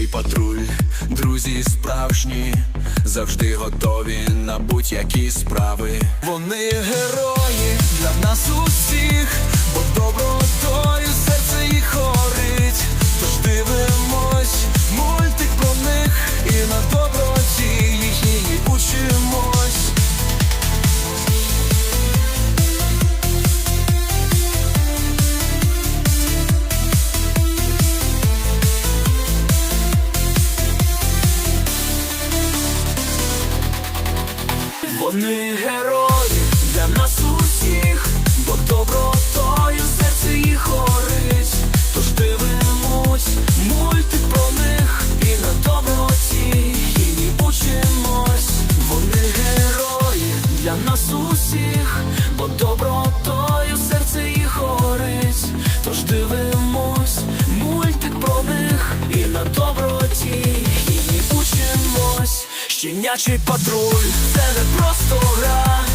Мій патруль, друзі справжні, завжди готові на будь-які справи. Вони герої для нас усіх Ni hero. Щенячий патруль, це не просто гра.